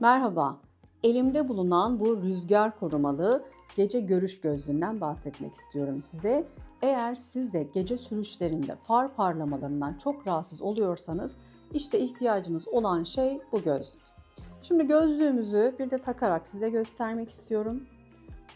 Merhaba, elimde bulunan bu rüzgar korumalı gece görüş gözlüğünden bahsetmek istiyorum size. Eğer siz de gece sürüşlerinde far parlamalarından çok rahatsız oluyorsanız işte ihtiyacınız olan şey bu gözlük. Şimdi gözlüğümüzü bir de takarak size göstermek istiyorum.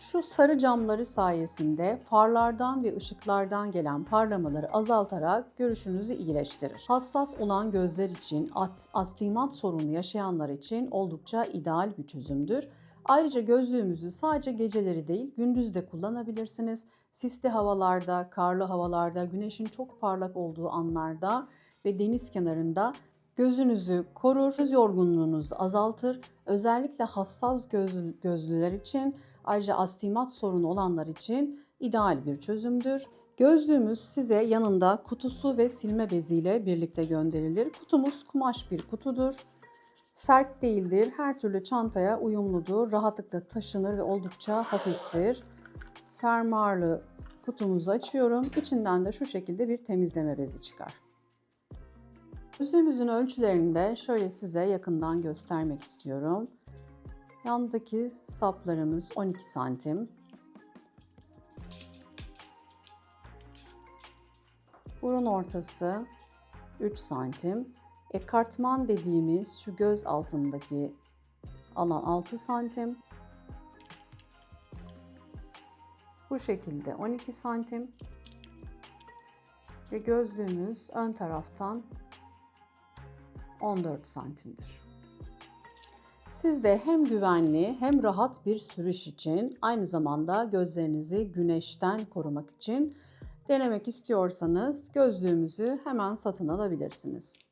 Şu sarı camları sayesinde farlardan ve ışıklardan gelen parlamaları azaltarak görüşünüzü iyileştirir. Hassas olan gözler için, at, astigmat sorunu yaşayanlar için oldukça ideal bir çözümdür. Ayrıca gözlüğümüzü sadece geceleri değil, gündüz de kullanabilirsiniz. Sisli havalarda, karlı havalarda, güneşin çok parlak olduğu anlarda ve deniz kenarında gözünüzü korur, göz yorgunluğunuzu azaltır. Özellikle hassas göz, gözlüler için ayrıca astigmat sorunu olanlar için ideal bir çözümdür. Gözlüğümüz size yanında kutusu ve silme beziyle birlikte gönderilir. Kutumuz kumaş bir kutudur. Sert değildir, her türlü çantaya uyumludur, rahatlıkla taşınır ve oldukça hafiftir. Fermuarlı kutumuzu açıyorum. İçinden de şu şekilde bir temizleme bezi çıkar. Gözlüğümüzün ölçülerini de şöyle size yakından göstermek istiyorum. Yandaki saplarımız 12 santim. Burun ortası 3 santim. Ekartman dediğimiz şu göz altındaki alan 6 santim. Bu şekilde 12 santim. Ve gözlüğümüz ön taraftan 14 santimdir. Siz de hem güvenli hem rahat bir sürüş için aynı zamanda gözlerinizi güneşten korumak için denemek istiyorsanız gözlüğümüzü hemen satın alabilirsiniz.